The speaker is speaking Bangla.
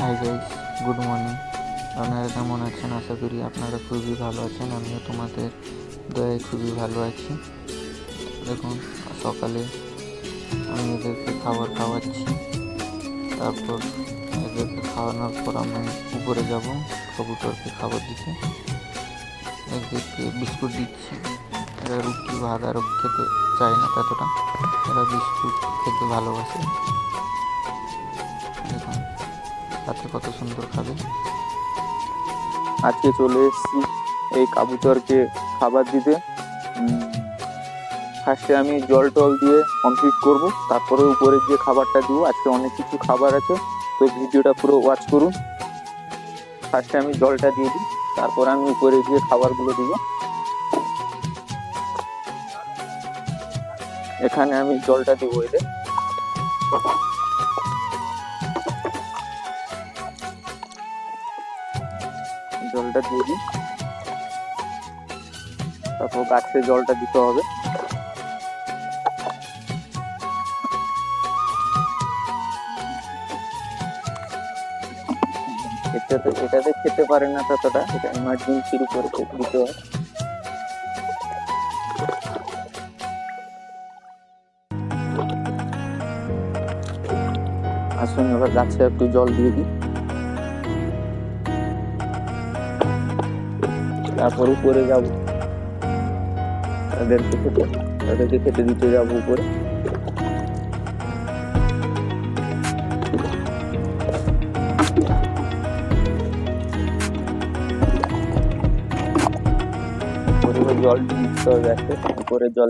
হাই গাইস গুড মর্নিং আপনারা কেমন আছেন? আশা করি আপনারা খুবই ভালো আছেন। আমিও তোমাদের দয়ায় খুবই ভালো আছি। দেখুন, সকালে আমি এদেরকে খাবার খাওয়াচ্ছি। তারপর এদেরকে খাওয়ানোর পর আমি উপরে যাব, কবুতরকে খাবার দিতে। এদেরকে বিস্কুট দিচ্ছি। এরা রুটি, ভাত আরও খেতে চায় না ততটা এরা বিস্কুট খেতে ভালোবাসে। তাতে কত সুন্দর খাবে? আজকে চলে এসেছি এই কাবুতরকে খাবার দিতে। ফার্স্টে আমি জল টল দিয়ে কমপ্লিট করব, তারপরে উপরে গিয়ে খাবারটা দিব, আজকে অনেক কিছু খাবার আছে, তো ভিডিওটা পুরো ওয়াচ করুন। ফার্স্টে আমি জলটা দিয়ে দিই, তারপর আমি উপরে গিয়ে খাবারগুলো দিব। এখানে আমি জলটা দিব এদের জলটা দিয়ে দিই। তারপর গাছে জলটা দিতে হবে। এটাতে এটাতে খেতে পারে না ততটা, এটা ইমার্জেন্সির উপরে দিতে হয়। আসুন, এবার গাছে একটু জল দিয়ে দিই। তারপর উপরে যাব। তাদেরকে খেতে তাদেরকে খেতে দিতে যাব উপরে। জল দিতে হবে উপরে জল